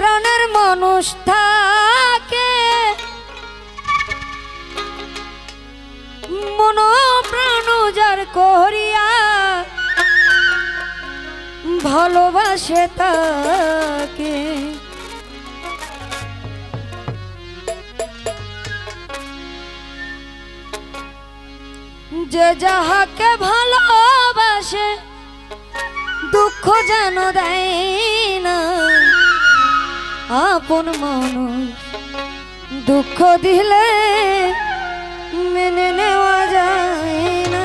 মানুষ থাকে। মন প্রাণ যার করিয়া ভালোবাসে তাকে। যে যাহাকে ভালোবাসে, দুঃখ যেন দেয় না। আপন মানুষ দুঃখ দিলে মেনে নেওয়া যায় না।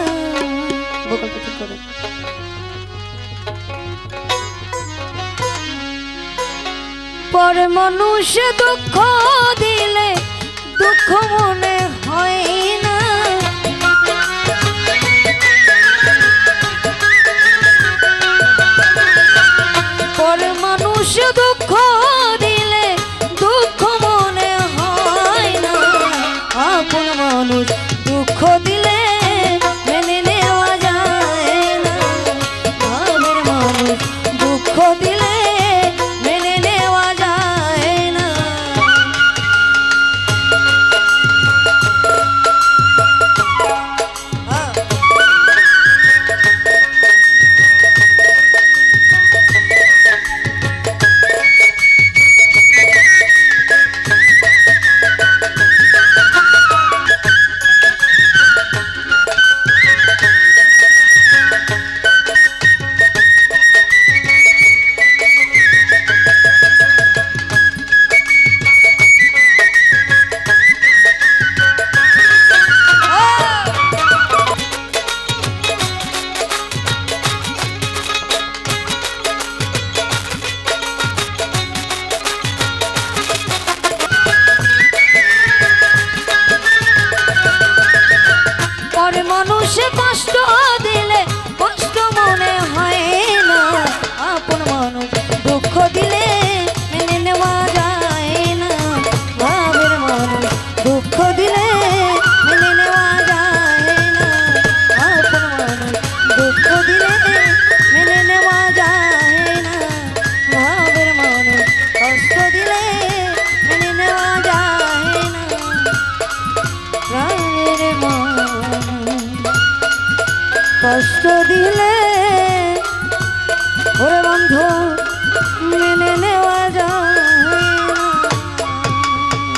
পরে ঠিক মানুষ দুঃখ দিলে মানুষ দুঃখ দিলে কষ্ট দিলে ওরে বন্ধু